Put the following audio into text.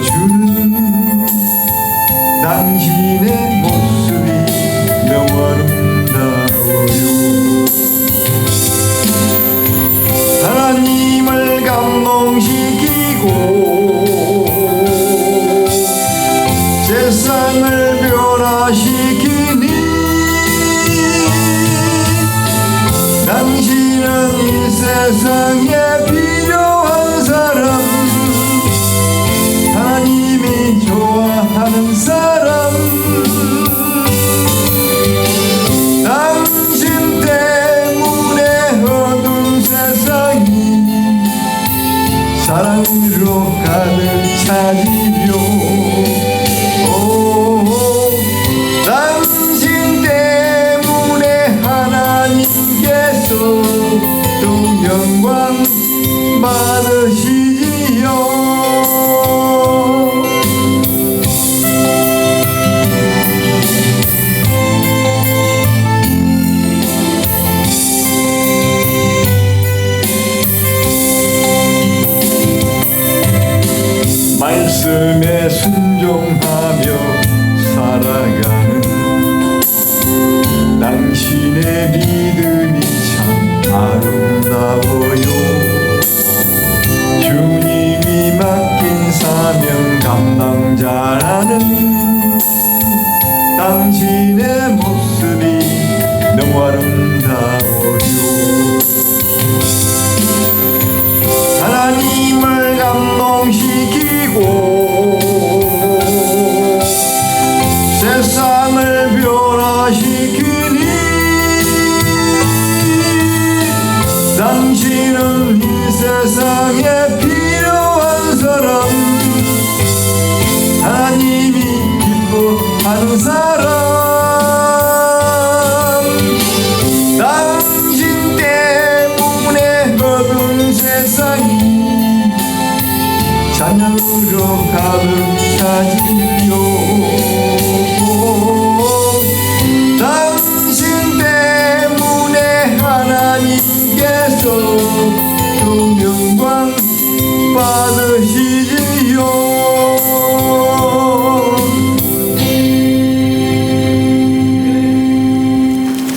비춰주는 당신의 모습이 명아름다워요. 하나님을 감동시키고 세상을 변화시키고 가득 차지며 오, 당신 때문에 하나님께서 또 영광 받 순종하며 살아가는 당신의 믿음이 참 아름다워요. 주님이 맡긴 사명 감당자라는 당신의 신은 이 세상에 필요한 사람. 하나님이 기뻐하는 사람. 당신 때문에 모든 세상이 자녀로 가득 또 존경광 받으시지요.